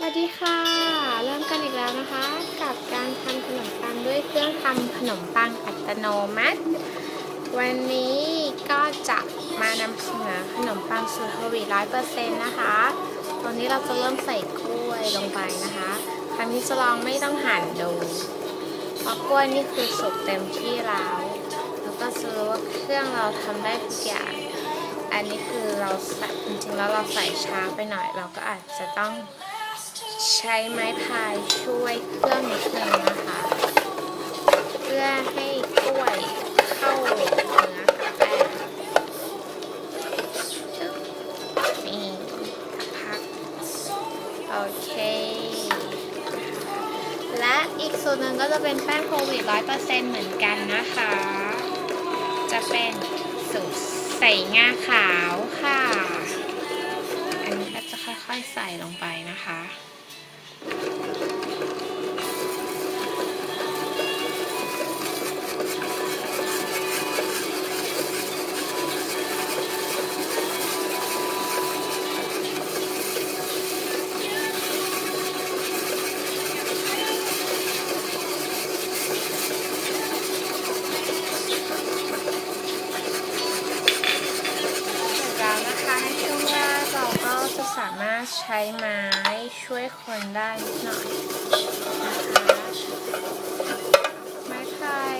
สวัสดีค่ะ เริ่มกันอีกแล้วนะคะ กับการทำขนมปังด้วยเครื่องทำขนมปังอัตโนมัติ วันนี้ก็จะมานำเสนอขนมปังสูตรโฮลวีร้อยเปอร์เซ็นต์นะคะ ตอนนี้เราจะเริ่มใส่กล้วยลงไปนะคะ ครั้งนี้จะลองไม่ต้องหั่นดูเพราะกล้วยนี่คือสุกเต็มที่แล้วแล้วก็จะรู้ว่าเครื่องเราทำได้ทุกอย่างอันนี้คือเราใส่จริงๆแล้วเราใส่ช้าไปหน่อย เราก็อาจจะต้อง ใช้ไม้พายช่วยเครื่องนิดนึงนะคะ เพื่อให้กล้วยเข้าเนื้อกับแป้งนี่พักโอเคและอีกส่วนหนึ่งก็จะเป็นแป้งโควิดร้อยเปอร์เซ็นต์เหมือนกันนะคะ จะเป็นสูตรใส่งาขาวค่ะ อันนี้ก็จะค่อยๆใส่ลงไปนะคะ สามารถใช้ไม้ช่วยคนได้นิดหน่อยนะคะไม้พาย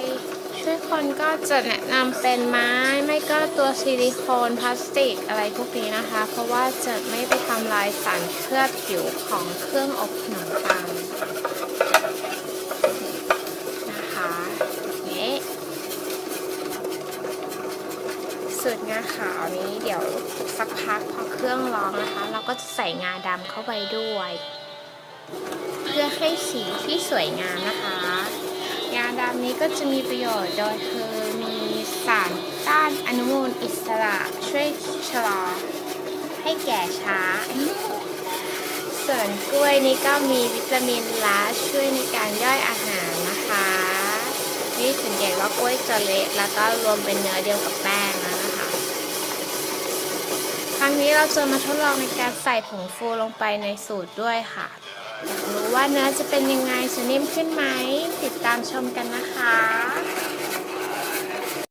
ช่วยคนก็จะแนะนำเป็นไม้ไม่ก็ตัวซิลิโคนพลาสติกอะไรพวกนี้นะคะ เพราะว่าจะไม่ไปทำลายสารเคลือบผิวของเครื่องอบขนมปังนะคะนี่ สูตรงาขาวนี้เดี๋ยวสักพักพอเครื่องร้อนนะคะ เราก็จะใส่งาดำเข้าไปด้วย เพื่อให้สีที่สวยงามนะคะ งาดำนี้ก็จะมีประโยชน์โดยคือมีสารต้านอนุมูลอิสระช่วยชะลอ ให้แก่ช้า ส่วนกล้วยนี้ก็มีวิตามินละช่วยในการย่อยอาหารนะคะนี่สังเกตว่ากล้วยจะเละแล้วก็รวมเป็นเนื้อเดียวกับแป้งนะ ครั้งนี้เราจะมาทดลองในการใส่ผงฟูลงไปในสูตรด้วยค่ะอยากรู้ว่าเนื้อจะเป็นยังไงจะนิ่มขึ้นไหม ติดตามชมกันนะคะ